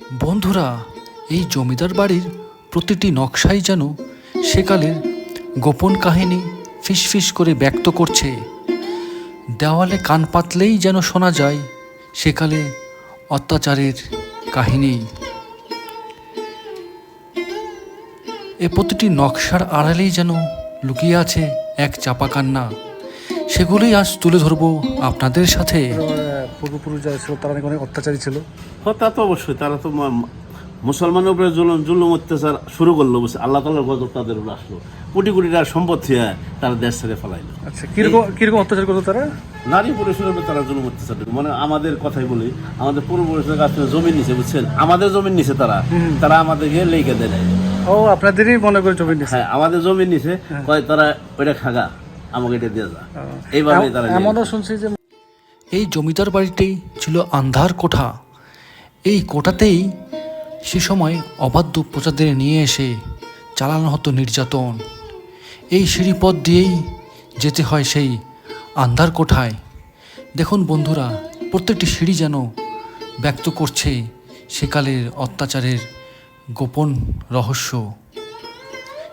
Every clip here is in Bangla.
বন্ধুরা, এই জমিদার বাড়ির প্রতিটি নকশাই যেন সেকালের গোপন কাহিনী ফিসফিস করে ব্যক্ত করছে। দেওয়ালে কান পাতলেই যেন শোনা যায় সেকালে অত্যাচারের কাহিনী। এ প্রতিটি নকশার আড়ালেই যেন লুকিয়ে আছে এক চাপা কান্না সেগুলোই আজ তুলে ধরবো আপনাদের সাথে। পূর্বপুরুষ যারা ছিল তারা নাকি অনেক অত্যাচারী ছিল। হ্যাঁ তা তো অবশ্যই। তারা তো মুসলমানের উপরে জুলুম জুলুম অত্যাচার শুরু করল বুঝছে আল্লাহ তাল্লাহর গজব তাদের উপরে আসলো। কোটি কোটি টাকার সম্পদ থেকে তারা দেশ ছেড়ে ফেলাইলো। আচ্ছা কীরকম কীরকম অত্যাচার করতো তারা? নারী পুরুষের উপরে তারা জুলুম অত্যাচার করে। মানে আমাদের কথাই বলি আমাদের পূর্বপুরুষের কাছ থেকে জমি নিছে বুঝছেন? আমাদের জমি নিছে তারা। তারা আমাদেরকে লেগে দেয়। ও আপনাদেরই মনে করে জমি নিছে হ্যাঁ আমাদের জমি নিছে কয় তারা ওইটা খাগা আমাকে এটা দিয়ে যা। এইভাবে তারা এমনও শুনছি যে এই জমিদার বাড়িটি ছিল আন্ধার কোঠা। এই কোঠাতেই সে সময় অবাধ্য প্রজাদের নিয়ে এসে চালানো হতো নির্যাতন। এই সিঁড়িপথ দিয়েই যেতে হয় সেই আন্ধার কোঠায়। দেখুন বন্ধুরা, প্রত্যেকটি সিঁড়ি যেন ব্যক্ত করছে সেকালের অত্যাচারের গোপন রহস্য।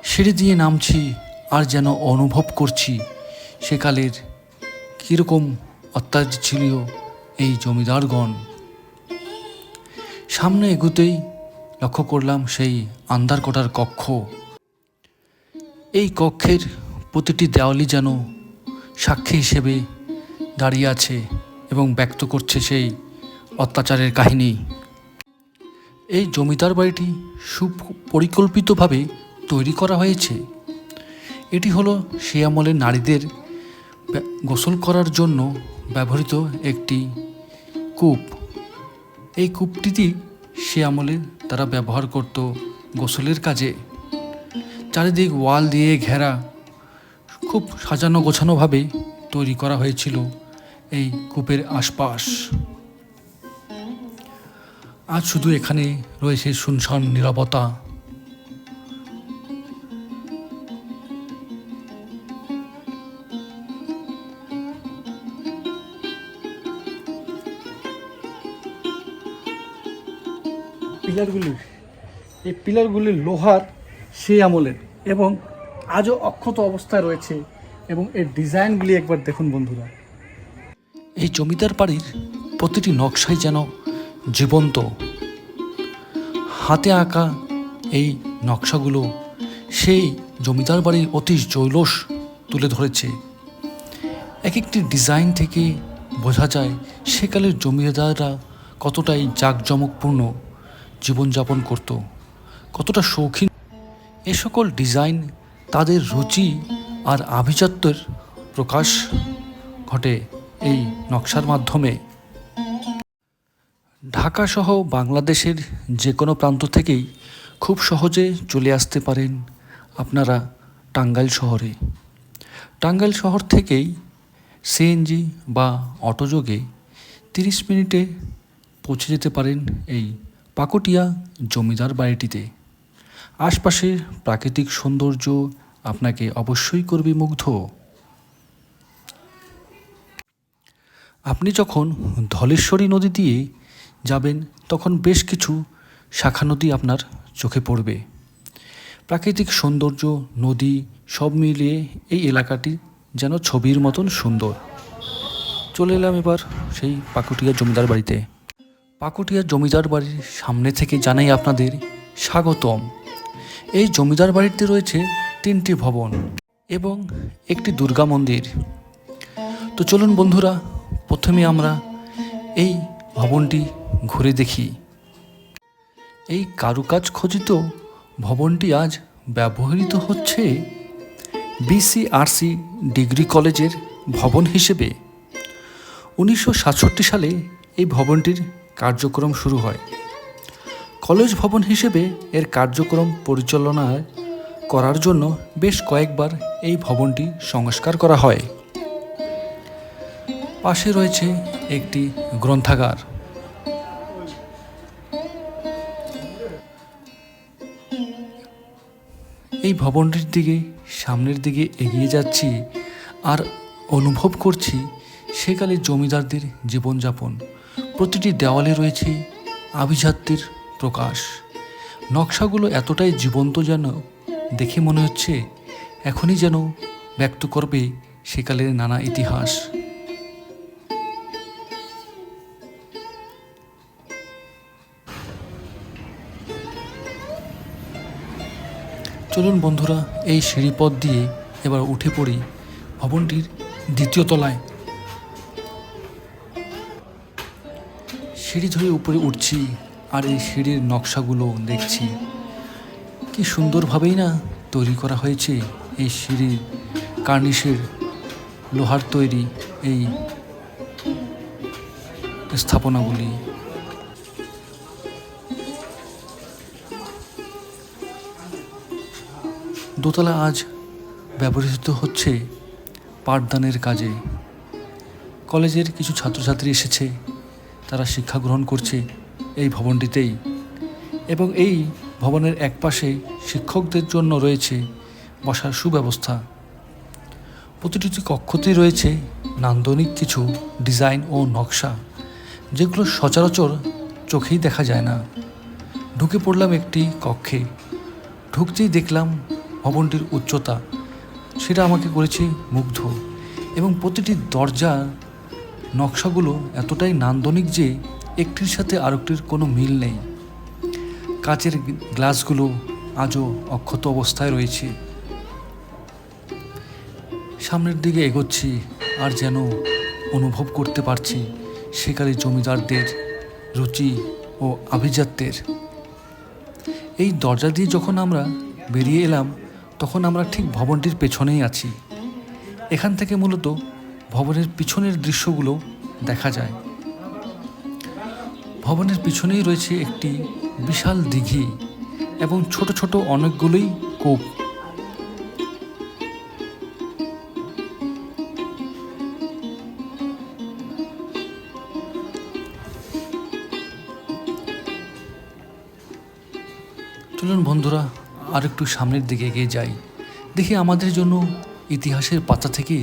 সিঁড়ি দিয়ে নামছি আর যেন অনুভব করছি সেকালের কীরকম অত্যাচার ছিল এই জমিদারগণ। সামনে এগুতেই লক্ষ্য করলাম সেই আন্ধার কোটার কক্ষ। এই কক্ষের প্রতিটি দেওয়ালি যেন সাক্ষী হিসেবে দাঁড়িয়ে আছে এবং ব্যক্ত করছে সেই অত্যাচারের কাহিনী। এই জমিদার বাড়িটি সুপরিকল্পিতভাবে তৈরি করা হয়েছে। এটি হলো সে আমলের নারীদের গোসল করার জন্য ব্যবহৃত একটি কূপ। এই কূপটিতে সে আমলে তারা ব্যবহার করত গোসলের কাজে। চারিদিক ওয়াল দিয়ে ঘেরা, খুব সাজানো গোছানোভাবে তৈরি করা হয়েছিল এই কূপের আশপাশ। আজ শুধু এখানে রয়েছে শুনশান, নিরবতা পিলারগুলি, এই পিলারগুলি লোহার সেই আমলের এবং আজও অক্ষত অবস্থায় রয়েছে এবং এর ডিজাইনগুলি একবার দেখুন বন্ধুরা। এই জমিদার বাড়ির প্রতিটি নকশাই যেন জীবন্ত। হাতে আঁকা এই নকশাগুলো সেই জমিদার বাড়ির অতি জৈলস তুলে ধরেছে। এক একটি ডিজাইন থেকে বোঝা যায় সেকালের জমিদাররা কতটাই জাঁকজমকপূর্ণ। জীবনযাপন করত। কতটা শৌখিন। এ সকল ডিজাইন তাদের রুচি আর আভিজাত্যের প্রকাশ ঘটে এই নকশার মাধ্যমে। ঢাকা সহ বাংলাদেশের যে কোনো প্রান্ত থেকেই খুব সহজে চলে আসতে পারেন আপনারা টাঙ্গাইল শহরে। টাঙ্গাইল শহর থেকেই সিএনজি বা অটোযোগে তিরিশ মিনিটে পৌঁছে যেতে পারেন এই পাকুটিয়া জমিদার বাড়িটিতে। আশপাশের প্রাকৃতিক সৌন্দর্য আপনাকে অবশ্যই করবে মুগ্ধ। আপনি যখন ধলেশ্বরী নদী দিয়ে যাবেন, তখন বেশ কিছু শাখা নদী আপনার চোখে পড়বে। প্রাকৃতিক সৌন্দর্য, নদী সব মিলিয়ে এই এলাকাটি যেন ছবির মতন সুন্দর। চলে এলাম এবার সেই পাকুটিয়া জমিদার বাড়িতে। পাকুটিয়া জমিদার বাড়ির সামনে থেকে জানাই আপনাদের স্বাগতম। এই জমিদার বাড়িতে রয়েছে তিনটি ভবন এবং একটি দুর্গা মন্দির। তো চলুন বন্ধুরা, প্রথমে আমরা এই ভবনটি ঘুরে দেখি। এই কারুকাজ খচিত ভবনটি আজ ব্যবহৃত হচ্ছে বিসিআরসি ডিগ্রি কলেজের ভবন হিসেবে। উনিশশো সাতষট্টি সালে এই ভবনটির কার্যক্রম শুরু হয়। কলেজ ভবন হিসেবে এর কার্যক্রম পরিচালনা করার জন্য বেশ কয়েকবার এই ভবনটি সংস্কার করা হয়। পাশে রয়েছে একটি গ্রন্থাগার। এই ভবনটির দিকে, সামনের দিকে এগিয়ে যাচ্ছি আর অনুভব করছি সেকালে জমিদারদের জীবনযাপন। প্রতিটি দেওয়ালে রয়েছে আভিজাত্যের প্রকাশ। নকশাগুলো এতটাই জীবন্ত যেন, দেখে মনে হচ্ছে এখনই যেন ব্যক্ত করবে সেকালের নানা ইতিহাস। চলুন বন্ধুরা, এই সিঁড়িপথ দিয়ে এবার উঠে পড়ি ভবনটির দ্বিতীয় তলায়। সিঁড়ি ধরে উপরে উঠছি আর এই সিঁড়ির নকশাগুলো দেখছি। কি সুন্দরভাবেই না তৈরি করা হয়েছে এই সিঁড়ির কার্নিশের লোহার তৈরি এই স্থাপনাগুলি। দোতলা আজ ব্যবহৃত হচ্ছে পাঠদানের কাজে। কলেজের কিছু ছাত্রছাত্রী এসেছে। তারা শিক্ষা গ্রহণ করছে এই ভবনটিতেই। এবং এই ভবনের একপাশে শিক্ষকদের জন্য রয়েছে বসার সুব্যবস্থা। প্রতিটি কক্ষতেই রয়েছে নান্দনিক কিছু ডিজাইন ও নকশা, যেগুলো সচরাচর চোখেই দেখা যায় না। ঢুকে পড়লাম একটি কক্ষে। ঢুকতেই দেখলাম ভবনটির উচ্চতা, সেটা আমাকে করেছে মুগ্ধ এবং প্রতিটি দরজা নকশাগুলো এতটাই নান্দনিক যে একটির সাথে আরেকটির কোনো মিল নেই। কাচের গ্লাসগুলো আজও অক্ষত অবস্থায় রয়েছে। সামনের দিকে এগোচ্ছি আর যেন অনুভব করতে পারছি সেকালে জমিদারদের রুচি ও আভিজাত্যের। এই দরজা দিয়ে যখন আমরা বেরিয়ে এলাম, তখন আমরা ঠিক ভবনটির পেছনেই আছি। এখান থেকে মূলত ভবনের পিছনের দৃশ্যগুলো দেখা যায়। ভবনের পিছনেই রয়েছে একটি বিশাল দিঘি এবং ছোট ছোট অনেকগুলোই কূপ। চলুন বন্ধুরা আর একটু সামনের দিকে এগিয়ে যাই। দেখি আমাদের জন্য ইতিহাসের পাতা থেকে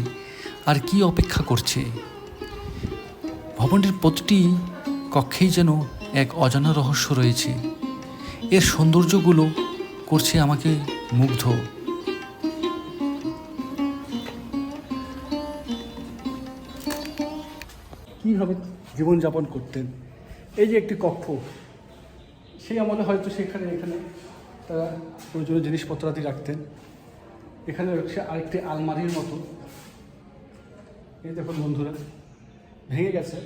আর কি অপেক্ষা করছে? ভবনটির প্রতিটি কক্ষেই যেন এক অজানা রহস্য রয়েছে। এর সৌন্দর্যগুলো করছে আমাকে মুগ্ধ। কীভাবে জীবনযাপন করতেন এই যে একটি কক্ষ, সেই আমলে হয়তো সেখানে এখানে তারা প্রয়োজনীয় জিনিসপত্রাদি রাখতেন। এখানে রয়েছে আরেকটি আলমারির মতো। এই দেখুন বন্ধুরা, ভেঙে গেছে,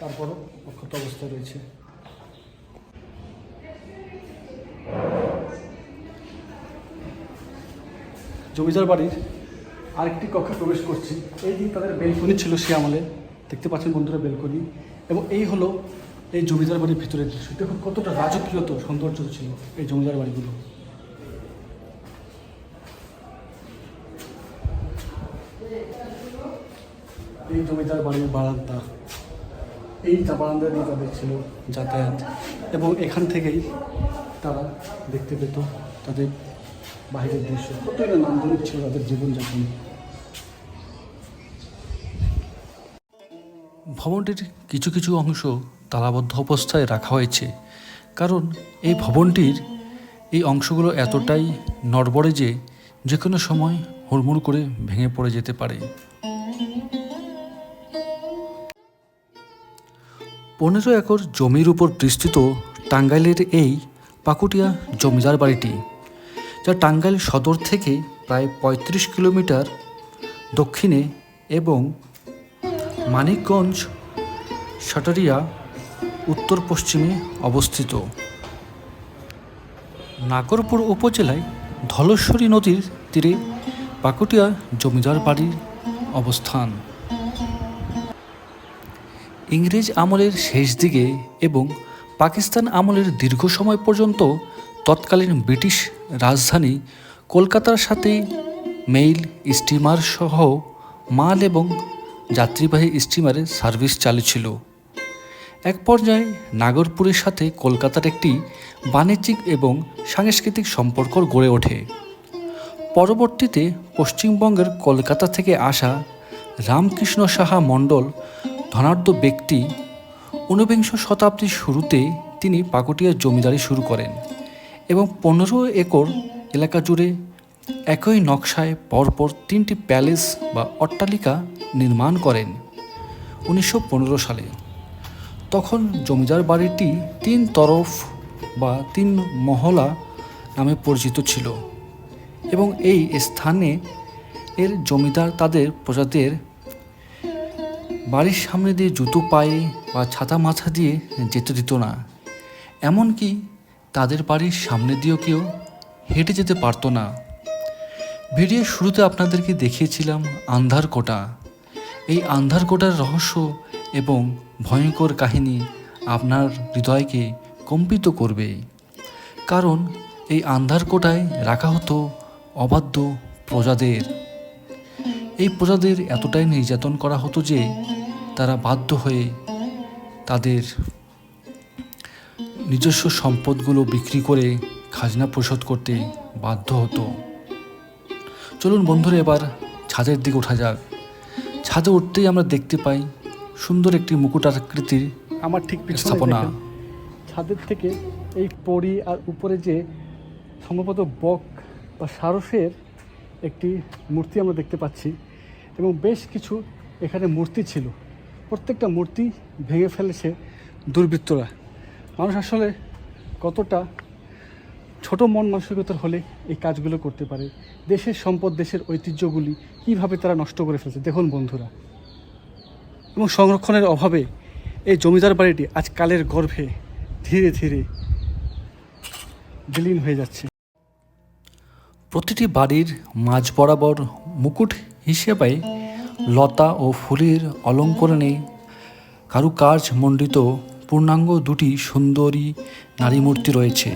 তারপরও অক্ষত অবস্থায় রয়েছে। জমিদার বাড়ির আরেকটি কক্ষে প্রবেশ করছি। এই দিন তাদের বেলকনি ছিল সে আমলে দেখতে পাচ্ছেন বন্ধুরা বেলকনি, এবং এই হলো এই জমিদার বাড়ির ভিতরের দৃশ্য। দেখুন কতটা রাজকীয় তো সৌন্দর্য ছিল এই জমিদার বাড়িগুলো। এই জমিদার বাড়ির বারান্দা। এই বারান্দা দিয়ে তাদের ছিল যাতায়াত। এবং এখান থেকেই তারা দেখতে পেত তাদের বাইরের দৃশ্য। কতই না নান্দনিক ছিল তাদের জীবনযাপন। ভবনটির কিছু কিছু অংশ তালাবদ্ধ অবস্থায় রাখা হয়েছে। কারণ এই ভবনটির এই অংশগুলো এতটাই নড়বড়ে যে যে কোনো সময় হুড়মুড় করে ভেঙে পড়ে যেতে পারে। পনেরো একর জমির উপর বিস্তৃত টাঙ্গাইলের এই পাকুটিয়া জমিদার বাড়িটি, যা টাঙ্গাইল সদর থেকে প্রায় পঁয়ত্রিশ কিলোমিটার দক্ষিণে এবং মানিকগঞ্জ, সাটারিয়া উত্তর পশ্চিমে অবস্থিত। নাগরপুর উপজেলায় ধলেশ্বরী নদীর তীরে পাকুটিয়া জমিদার বাড়ির অবস্থান। ইংরেজ আমলের শেষ দিকে এবং পাকিস্তান আমলের দীর্ঘ সময় পর্যন্ত তৎকালীন ব্রিটিশ রাজধানী কলকাতার সাথে মেইল স্টিমার সহ মাল এবং যাত্রীবাহী স্টিমারের সার্ভিস চালু ছিল। এক পর্যায়ে নাগরপুরের সাথে কলকাতার একটি বাণিজ্যিক এবং সাংস্কৃতিক সম্পর্ক গড়ে ওঠে। পরবর্তীতে পশ্চিমবঙ্গের কলকাতা থেকে আসা রামকৃষ্ণ সাহা মণ্ডল ধনাঢ্য ব্যক্তি ঊনবিংশ শতাব্দীর শুরুতে তিনি পাকুটিয়ার জমিদারি শুরু করেন এবং পনেরো একর এলাকা জুড়ে একই নকশায় পরপর তিনটি প্যালেস বা অট্টালিকা নির্মাণ করেন উনিশশো পনেরো সালে। তখন জমিদার বাড়িটি তিন তরফ বা তিন মহলা নামে পরিচিত ছিল এবং এই স্থানে এর জমিদার তাদের প্রজাদের বাড়ির সামনে দিয়ে জুতো পায়ে বা ছাতা মাথা দিয়ে যেতে দিত না। এমনকি তাদের বাড়ির সামনে দিয়েও কেউ হেঁটে যেতে পারতো না। ভিডিওর শুরুতে আপনাদেরকে দেখিয়েছিলাম আন্ধার কোটা। এই আন্ধার কোটার রহস্য এবং ভয়ঙ্কর কাহিনী আপনার হৃদয়কে কম্পিত করবে। কারণ এই আন্ধার কোটায় রাখা হতো অবাধ্য প্রজাদের। এই প্রজাদের এতটাই নির্যাতন করা হতো যে তারা বাধ্য হয়ে তাদের নিজস্ব সম্পদগুলো বিক্রি করে খাজনা পরিশোধ করতে বাধ্য হতো। চলুন বন্ধুরা এবার ছাদের দিকে ওঠা যাক। ছাদে উঠতেই আমরা দেখতে পাই সুন্দর একটি মুকুট আকৃতির আমার ঠিক স্থাপনা। ছাদের থেকে এই পরি আর উপরে যে সম্ভবত বক বা সারসের একটি মূর্তি আমরা দেখতে পাচ্ছি এবং বেশ কিছু এখানে মূর্তি ছিল। প্রত্যেকটা মূর্তি ভেঙে ফেলেছে দুর্বৃত্তরা। মানুষ আসলে কতটা ছোট মন মানসিকতার হলে এই কাজগুলো করতে পারে? দেশের সম্পদ, দেশের ঐতিহ্যগুলি কীভাবে তারা নষ্ট করে ফেলছে? দেখুন বন্ধুরা। এবং সংরক্ষণের অভাবে এই জমিদার বাড়িটি আজ কালের গর্ভে ধীরে ধীরে বিলীন হয়ে যাচ্ছে। প্রতিটি বাড়ির মাঝ বরাবর মুকুট হিসেবে লতা ও ফুলের অলঙ্করণে কারুকাজ মণ্ডিত পূর্ণাঙ্গ দুটি সুন্দরী নারী মূর্তি রয়েছে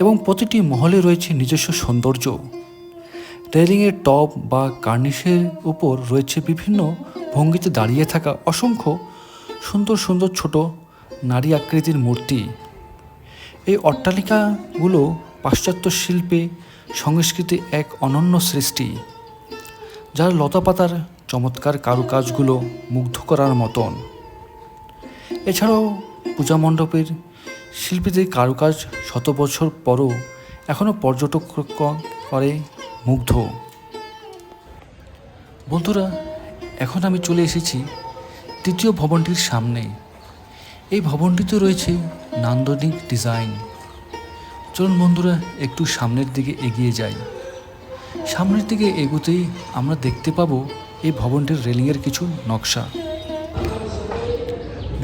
এবং প্রতিটি মহলে রয়েছে নিজস্ব সৌন্দর্য। রেলিংয়ের টপ বা কার্নিশের উপর রয়েছে বিভিন্ন ভঙ্গিতে দাঁড়িয়ে থাকা অসংখ্য সুন্দর সুন্দর ছোট নারী আকৃতির মূর্তি। এই অট্টালিকাগুলো পাশ্চাত্য শিল্পে সংস্কৃতি এক অনন্য সৃষ্টি, যার লতাপাতার চমৎকার কারুকাজগুলো মুগ্ধ করার মতন। এছাড়াও পূজা মণ্ডপের শিল্পীদের কারুকাজ শত বছর পরও এখনও পর্যটক করে মুগ্ধ। বন্ধুরা, এখন আমি চলে এসেছি তৃতীয় ভবনটির সামনে। এই ভবনটিতে রয়েছে নান্দনিক ডিজাইন। চলুন বন্ধুরা, একটু সামনের দিকে এগিয়ে যাই। সামনের দিকে এগোতেই আমরা দেখতে পাবো এই ভবনটির রেলিংয়ের কিছু নকশা।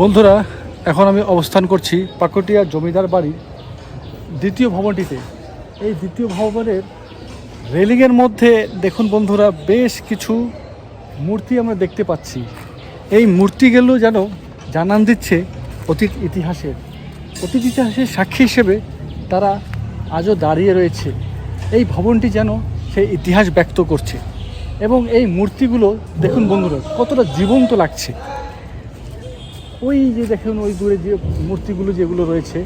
বন্ধুরা, এখন আমি অবস্থান করছি পাকুটিয়া জমিদার বাড়ির দ্বিতীয় ভবনটিতে। এই দ্বিতীয় ভবনের রেলিংয়ের মধ্যে দেখুন বন্ধুরা, বেশ কিছু মূর্তি আমরা দেখতে পাচ্ছি। এই মূর্তিগুলো যেন জানান দিচ্ছে অতীত ইতিহাসের। অতীত ইতিহাসের সাক্ষী হিসেবে তারা আজও দাঁড়িয়ে রয়েছে। এই ভবনটি যেন সেই ইতিহাস ব্যক্ত করছে। এবং এই মূর্তিগুলো, দেখুন বন্ধুরা, কতটা জীবন্ত লাগছে। ওই যে দেখুন, ওই দূরে যে মূর্তিগুলো যেগুলো রয়েছে,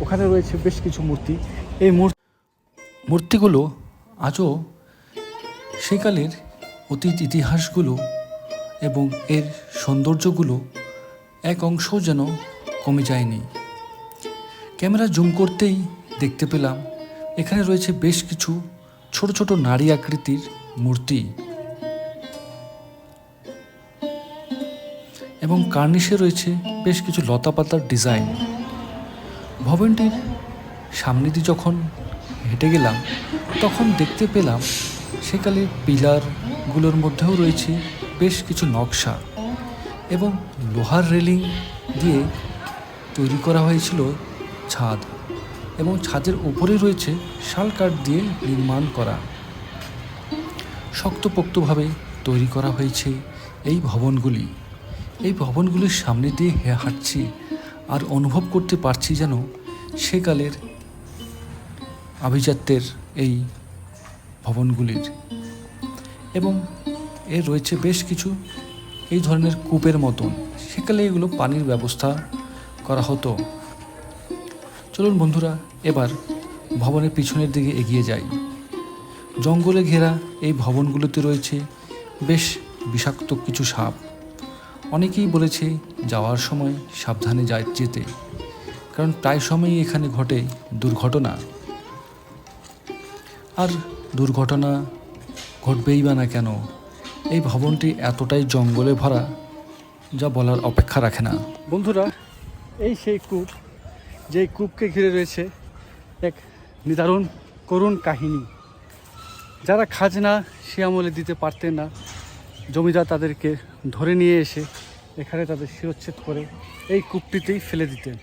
ওখানে রয়েছে বেশ কিছু মূর্তি। এই মূর্তিগুলো আজও সেকালের অতীত ইতিহাসগুলো এবং এর সৌন্দর্যগুলো এক অংশও যেন কমে যায়নি। ক্যামেরা জুম করতেই দেখতে পেলাম, এখানে রয়েছে বেশ কিছু ছোট ছোট নারী আকৃতির মূর্তি এবং কার্নিশে রয়েছে বেশ কিছু লতাপাতার ডিজাইন। ভবনটির সামনে দিয়ে যখন হেঁটে গেলাম, তখন দেখতে পেলাম সেকালে পিলারগুলোর মধ্যেও রয়েছে বেশ কিছু নকশা এবং লোহার রেলিং দিয়ে তৈরি করা হয়েছিল ছাদ এবং ছাদের উপরে রয়েছে শাল কাঠ দিয়ে নির্মাণ করা। শক্তপোক্তভাবে তৈরি করা হয়েছে এই ভবনগুলি। এই ভবনগুলির সামনে দিয়ে হে- হাঁটছি আর অনুভব করতে পারছি যেন সেকালের আভিজাত্যের এই ভবনগুলির। এবং এর রয়েছে বেশ কিছু এই ধরনের কূপের মতন। সেকালে এগুলো পানির ব্যবস্থা করা হতো। চলুন বন্ধুরা, এবার ভবনের পিছনের দিকে এগিয়ে যাই। জঙ্গলে ঘেরা এই ভবনগুলোতে রয়েছে বেশ বিষাক্ত কিছু সাপ। অনেকেই বলেছে যাওয়ার সময় সাবধানে যায় যেতে, কারণ প্রায় সময়ই এখানে ঘটে দুর্ঘটনা। আর দুর্ঘটনা ঘটবেই বা না কেন, এই ভবনটি এতটাই জঙ্গলে ভরা যা বলার অপেক্ষা রাখে না। বন্ধুরা, এই সেই কূপ যেই কূপকে ঘিরে রয়েছে এক নিদারুণ করুণ কাহিনী। যারা খাজনা সে আমলে দিতে পারতেন না, জমিদার তাদেরকে ধরে নিয়ে এসে এখানে তাদের শিরচ্ছেদ করে এই কূপটিতেই ফেলে দিতেন।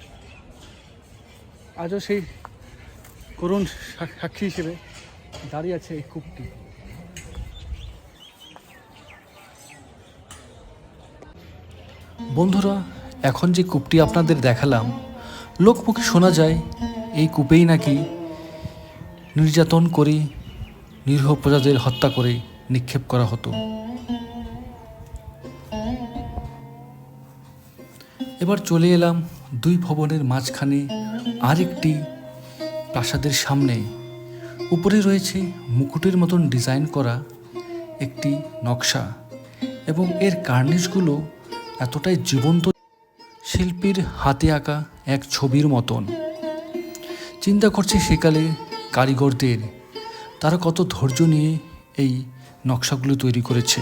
আজও সেই করুণ সাক্ষী হিসেবে দাঁড়িয়ে আছে এই কূপটি। বন্ধুরা, এখন যে কূপটি আপনাদের দেখালাম লোকমুখে শোনা যায়, এই কূপেই নাকি নির্যাতন করে, নিরীহ প্রজাদের হত্যা করে নিক্ষেপ করা হতো। এবার চলে এলাম দুই ভবনের মাঝখানে আরেকটি প্রাসাদের সামনে। উপরে রয়েছে মুকুটের মতন ডিজাইন করা একটি নকশা এবং এর কার্নিশগুলো এতটাই জীবন্ত শিল্পীর হাতে আঁকা এক ছবির মতন। চিন্তা করছে সেকালে কারিগরদের, তারা কত ধৈর্য নিয়ে এই নকশাগুলো তৈরি করেছে।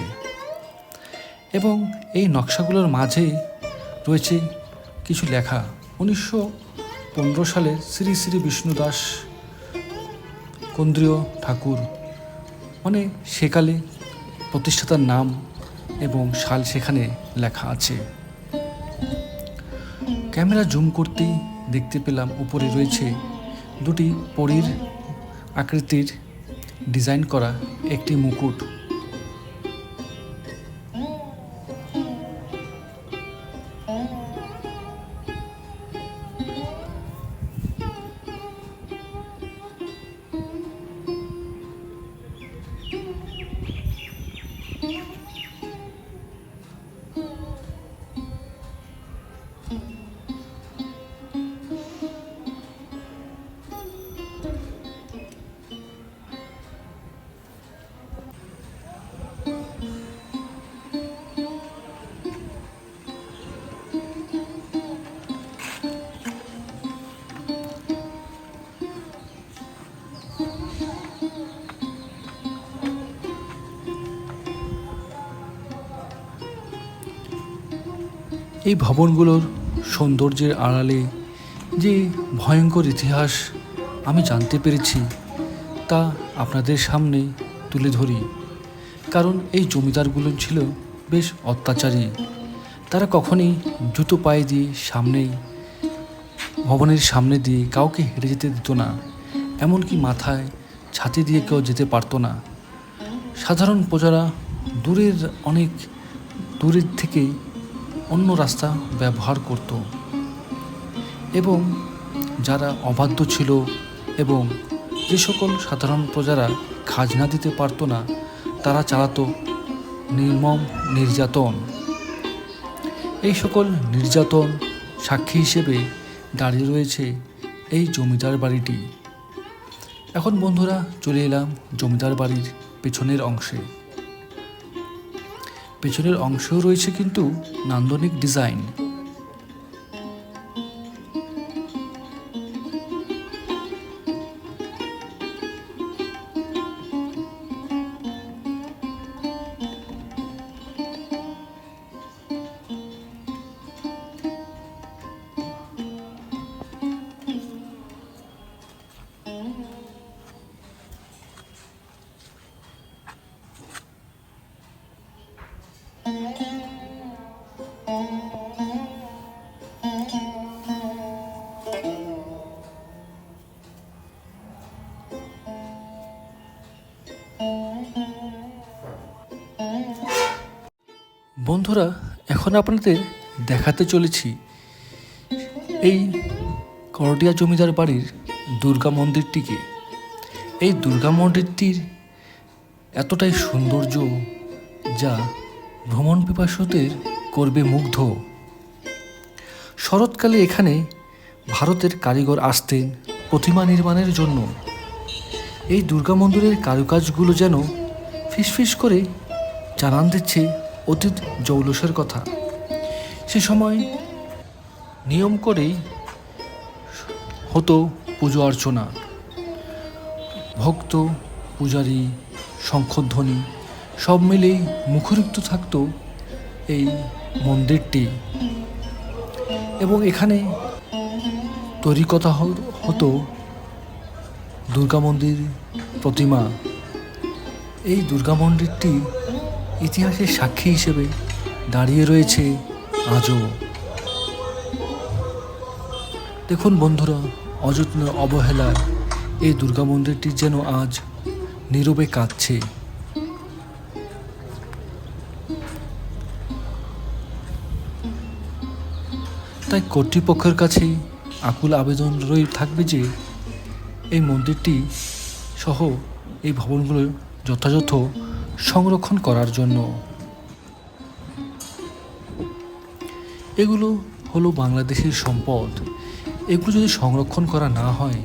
এবং এই নকশাগুলোর মাঝে রয়েছে কিছু লেখা। উনিশশো পনেরো সালে শ্রী শ্রী বিষ্ণু দাস কেন্দ্রীয় ঠাকুর মানে সেকালে প্রতিষ্ঠাতার নাম এবং সাল সেখানে লেখা আছে। ক্যামেরা জুম করতে দেখতে পেলাম উপরে রয়েছে দুটি পরীর আকৃতির ডিজাইন করা একটি মুকুট। এই ভবনগুলোর সৌন্দর্যের আড়ালে যে ভয়ঙ্কর ইতিহাস আমি জানতে পেরেছি, তা আপনাদের সামনে তুলে ধরি। কারণ এই জমিদারগুলো ছিল বেশ অত্যাচারী। তারা কখনই জুতো পায়ে দিয়ে সামনেই, ভবনের সামনে দিয়ে কাউকে হেঁটে যেতে দিত না। এমনকি মাথায় ছাতি দিয়ে কেউ যেতে পারতো না। সাধারণ প্রজারা দূরের অনেক দূরের থেকেই অন্য রাস্তা ব্যবহার করত। এবং যারা অবাধ্য ছিল এবং যে সকল সাধারণ প্রজারা খাজনা দিতে পারতো না, তারা চালাতো নির্মম নির্যাতন। এই সকল নির্যাতন সাক্ষী হিসেবে দাঁড়িয়ে রয়েছে এই জমিদার বাড়িটি। এখন বন্ধুরা চলে এলাম জমিদার বাড়ির পেছনের অংশে। পেছনের অংশও রয়েছে কিন্তু নান্দনিক ডিজাইন। বন্ধুরা, এখন আপনাদের দেখাতে চলেছি এই করডিয়া জমিদার বাড়ির দুর্গা মন্দিরটিকে। এই দুর্গা মন্দিরটির এতটাই সৌন্দর্য যা ভ্রমণ পিপাসুদের করবে মুগ্ধ। শরৎকালে এখানে ভারতের কারিগর আসতেন প্রতিমা নির্মাণের জন্য। এই দুর্গা মন্দিরের কারুকাজগুলো যেন ফিসফিস করে জানান দিচ্ছে অতীত জৌলসের কথা। সে সময় নিয়ম করেই হতো পুজো অর্চনা। ভক্ত, পূজারী, শঙ্খধ্বনি, সব মিলেই মুখরিত থাকতো এই মন্দিরটি। এবং এখানে তৈরি কথা হতো দুর্গা মন্দির প্রতিমা। এই দুর্গা মন্দিরটি ইতিহাসের সাক্ষী হিসেবে দাঁড়িয়ে রয়েছে আজও। দেখুন বন্ধুরা, অযত্ন অবহেলায় এই দুর্গা মন্দিরটি যেন আজ নীরবে কাঁদছে। তাই কর্তৃপক্ষের কাছে আকুল আবেদন রয়ে থাকবে যে, এই মন্দিরটি সহ এই ভবনগুলো যথাযথ সংরক্ষণ করার জন্য। এগুলো হলো বাংলাদেশের সম্পদ। এগুলো যদি সংরক্ষণ করা না হয়,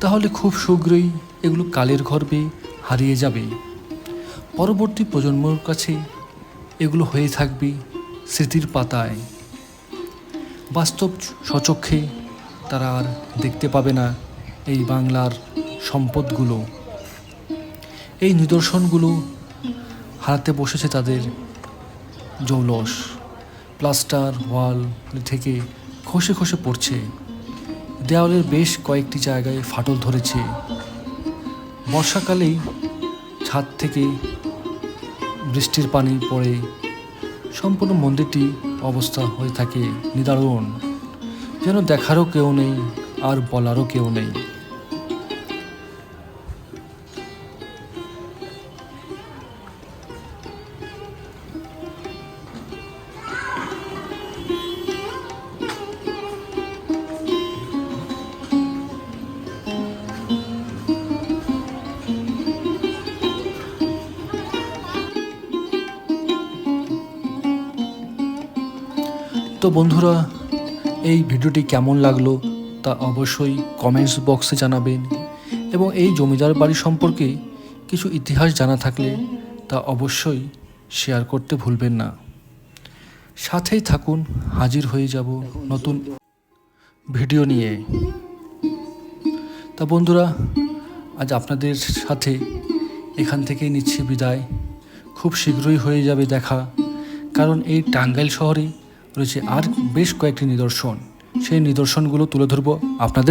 তাহলে খুব শীঘ্রই এগুলো কালের গর্ভে হারিয়ে যাবে। পরবর্তী প্রজন্মর কাছে এগুলো হয়ে থাকবে স্মৃতির পাতায়। বাস্তব সচক্ষে তারা আর দেখতে পাবে না এই বাংলার সম্পদগুলো। এই নিদর্শনগুলো হারাতে বসেছে তাদের জৌলস। প্লাস্টার, ওয়াল থেকে খসে খসে পড়ছে। দেওয়ালের বেশ কয়েকটি জায়গায় ফাটল ধরেছে। বর্ষাকালেই ছাদ থেকে বৃষ্টির পানি পড়ে। সম্পূর্ণ মন্দিরটি অবস্থা হয়ে থাকে নিদারুণ। যেন দেখারও কেউ নেই, আর বলারও কেউ নেই। তো বন্ধুরা, এই ভিডিওটি কেমন লাগল তা অবশ্যই কমেন্টস বক্সে জানাবেন এবং এই জমিদার বাড়ি সম্পর্কে কিছু ইতিহাস জানা থাকলে তা অবশ্যই শেয়ার করতে ভুলবেন না। সাথেই থাকুন, হাজির হয়ে যাব নতুন ভিডিও নিয়ে। তা বন্ধুরা, আজ আপনাদের সাথে এখান থেকেই নিচ্ছি বিদায়। খুব শীঘ্রই হয়ে যাবে দেখা, কারণ এই টাঙ্গাইল শহরে রয়েছে আর বেশ কয়েকটি নিদর্শন। সেই নিদর্শনগুলো তুলে ধরব আপনাদের